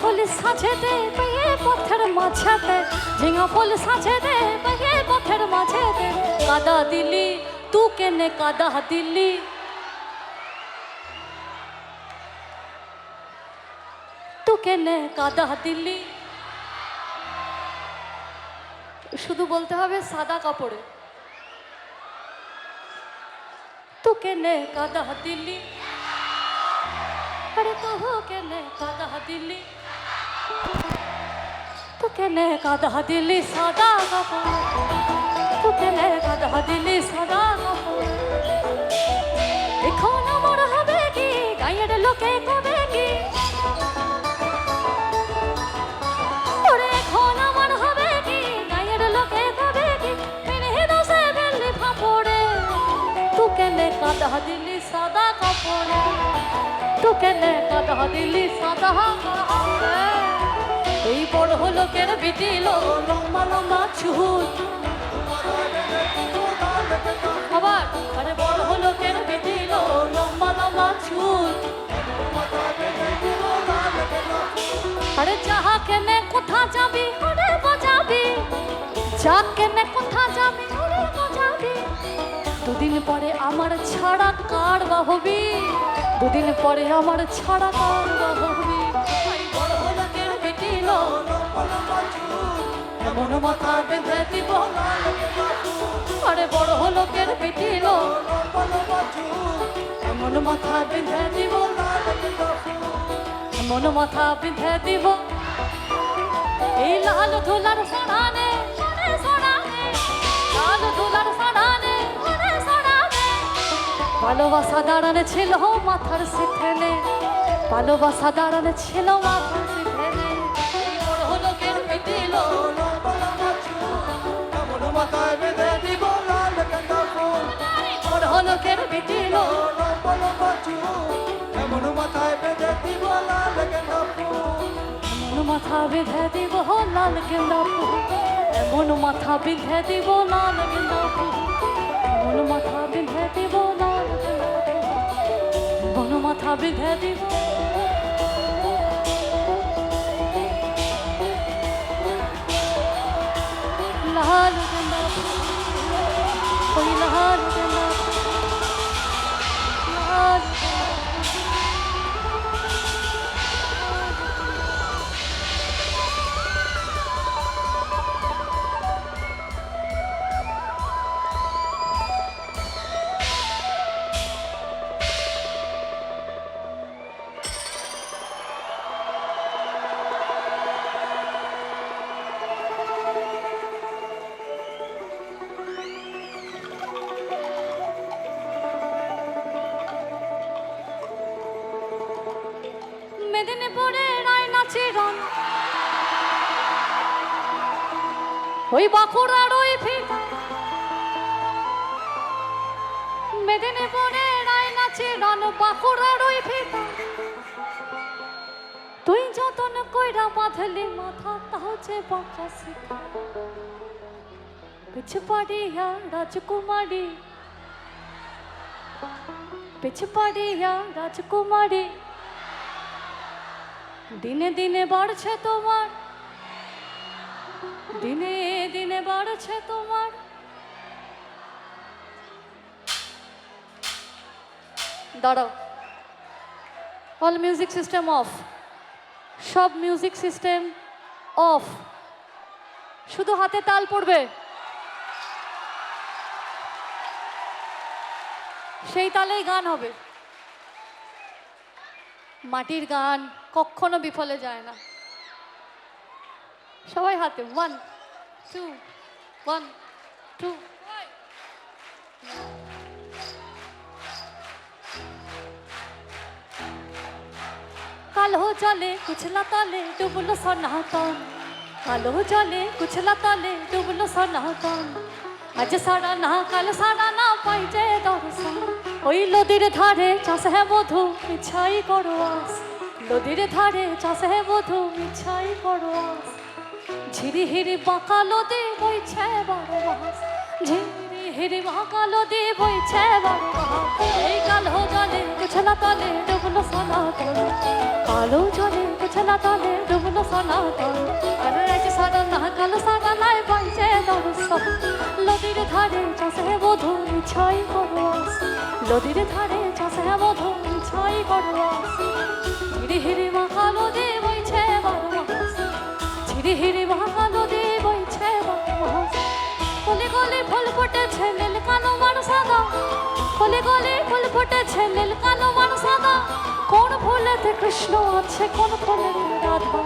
ফুল সাজে দে পেয়ে পথের মাঝাতে ঝিঙা ফুল সাজে দে পেয়ে পথের মাঝেতে কাদা দিলি তু কেনে কাদা দিলি তু কেনে কাদা দিলি শুধু বলতে হবে সাদা কাপড়ে তু কেনে কাদা দিলি अरे तो हो केने कादा दिल्ली তোকেলে গাধা দিলি সাদা গাধা তোকেলে গাধা দিলি সাদা গাধা এখন আমার হবে কি? গায়ের লোকে কবে কি? কাদা দিলি সাদা কাপড়ে। তোকে নে কাদা দিলি সাদা কাপড়ে। এই বড় লোকের বিটিল লম্বা লম্বা চুল। আবার, আরে বড় লোকের বিটিল লম্বা লম্বা চুল। আরে যাহা কেনে কোথা যাবি, ওরে বাজাবি যা কেনে কোথা যাবি, ওরে বাজাবি দুদিন পরে আমার ছাড়া কার বাহবি দুদিন পরে আমার ছাড়া কার বাহবি এমন মাথা বেঁধে দিব আরে বড় লোকের বেটিল এমন মাথা বেঁধে দিব এমন মাথা বেঁধে দিব। এই লাল ধুলার সরানে, সরে সরানে। লাল ধুলার ভালোবাসা দাঁড়ানে ছিল মাথার সিথেনে ভালোবাসা দাঁড়ানে ছিল মাথার সিথেনে বড় পিটিল বড় লোকের কচু এমন মাথায় বেঁধে দিব লাল ফুল? এমন মাথা বেঁধে দিব লাল গেন্দা এমন মাথা বেঁধে দিব লাল গেন্দা এমন মাথা বেঁধে দিব লাল গেন্দা এমন মাথা বেঁধে দিব রায় নাচে রন ওই বাঁকুড়ার ওই ফিতা মেদিনীপুরে রায় নাচে রন বাঁকুড়ার ওই ফিতা তুই যতন কইরা বাঁধলি মাথা, তাও যে বাঁকা শিখা। পিছ পাড়িয়া রাজকুমারী। পাড়িয়া রাজকুমারী। দিনে দিনে বাড়ছে তোমার। দিনে দিনে বাড়ছে তোমার। দাঁড়াও। অল মিউজিক সিস্টেম অফ সব মিউজিক সিস্টেম অফ শুধু হাতে তাল পড়বে। সেই তালেই গান হবে। মাটির গান কখনো বিফলে যায় না। সবাই হাতে ওয়ান টু ওয়ান টু কালো জলে কুছলা তলে ডুবলো সনাতন। কালো জলে কুছলা তলে ডুবলো সনাতন। আজ সারা না, কাল সারা না পাইছে দর্শন। ওই নদীর ধারে চাষ হ্যাঁ বধু ইচ্ছাই করো আস। নদীর ধারে চাষ বধু মিছাই করো ঝিরি হিরি বাঁকা নদী বইছে বারো মাস ঝিরি হিরি বাঁকা নদী বইছে বারো এই কালো জলে কুছলা তলে ডুবলো সনাতন কালো জলে কুছলা তলে ডুবলো সনাতন আর রাজ সারা না কালো সারা নাই বাইছে দরসন নদীর ধারে চাষে মধু ছাই করবাস নদীর ধারে চাষে মধু ছাই করবাস হিরি হিরি মাখা নদী বইছে ঝিরি হিরি মাখা নদী বইছে গলি গলি ফুল ফুটেছে নীল কালো মার সাদা। গলি গলি ফুল ফুটেছে নীল কালো মার সাদা। কোন ফুলেতে কৃষ্ণ আছে, কোন ফুলেতে রাধা।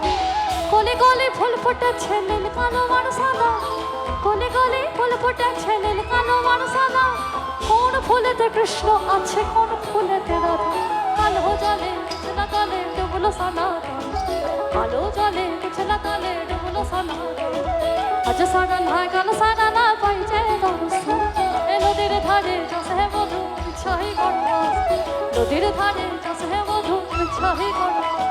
গলি গলি ফুল ফুটেছে নীল কালো মার সাদা গলি ফুল ফুটেছে নীল কালো মার সাদা কোন ফুলেতে কৃষ্ণ আছে, কোন ফুলেতে রাধা? কালো জলে বিছনা তলে ডুবলো সনাতন কালো জলে বিছনা তলে ডুবলো সনাতন আজ সারা না কালো সারা না পাইছে দর্শন। এ নদীর ধারে চাষে মধু ছাই গড়াস নদীর ধারে চাষে মধু ছাই নদী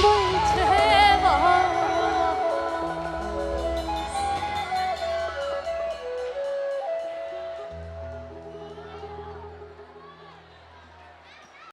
뭐